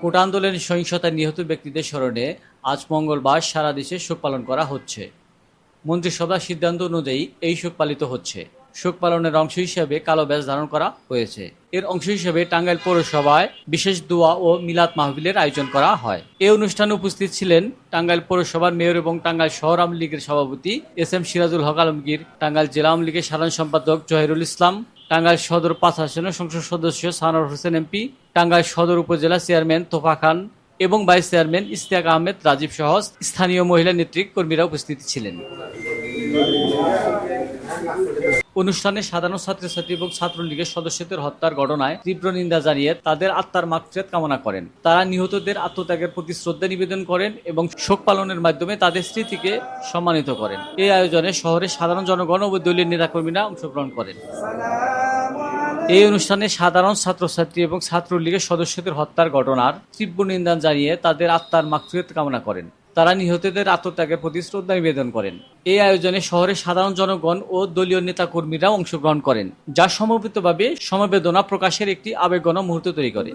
কোটা আন্দোলনের সহিংসতায় নিহত ব্যক্তিদের স্মরণে আজ মঙ্গলবার সারা দেশে শোক পালন করা হচ্ছে। মন্ত্রিসভার সিদ্ধান্ত অনুযায়ী এই শোক পালিত হচ্ছে। শোক পালনের অংশ হিসেবে কালো ব্যাজ ধারণ করা হয়েছে। এর অংশ হিসেবে টাঙ্গাইল পৌরসভায় বিশেষ দোয়া ও মিলাদ মাহফিলের আয়োজন করা হয়। এই অনুষ্ঠানে উপস্থিত ছিলেন টাঙ্গাইল পৌরসভার মেয়র এবং টাঙ্গাইল শহর আওয়ামী লীগের সভাপতি এস এম সিরাজুল হক আলমগীর, টাঙ্গাইল জেলা আওয়ামী লীগের সাধারণ সম্পাদক জহিরুল ইসলাম, টাঙ্গাইল সদর পাঁচ আসনের সংসদ সদস্য সানোয়ার হোসেন এমপি, টাঙ্গাইল সদর উপজেলা চেয়ারম্যান তোফা খান এবং ভাইস চেয়ারম্যান ইস্তিয়াক আহমেদ রাজীব সহ স্থানীয় মহিলা নেতৃত্ব কর্মীরা উপস্থিত ছিলেন। অনুষ্ঠানে সাধারণ ছাত্রছাত্রী এবং ছাত্রলীগের সদস্যদের হত্যার ঘটনায় তীব্র নিন্দা জানিয়ে তাদের আত্মার মাগফিরাত কামনা করেন। তারা নিহতদের আত্মত্যাগের প্রতি শ্রদ্ধা নিবেদন করেন এবং শোক পালনের মাধ্যমে তাদের স্মৃতিকে সম্মানিত করেন। এই আয়োজনে শহরের সাধারণ জনগণ ও দলীয় নেতাকর্মীরা অংশগ্রহণ করেন। এই অনুষ্ঠানে সাধারণ ছাত্রছাত্রী এবং ছাত্রলীগের সদস্যদের হত্যার ঘটনার তীব্র নিন্দা জানিয়ে তাদের আত্মার মাগফিরাত কামনা করেন। তারা নিহতদের আত্মত্যাগের প্রতি শ্রদ্ধা নিবেদন করেন। এই আয়োজনে শহরের সাধারণ জনগণ ও দলীয় নেতাকর্মীরা অংশগ্রহণ করেন, যা সমবেতভাবে সমবেদনা প্রকাশের একটি আবেগন মুহূর্ত তৈরি করে।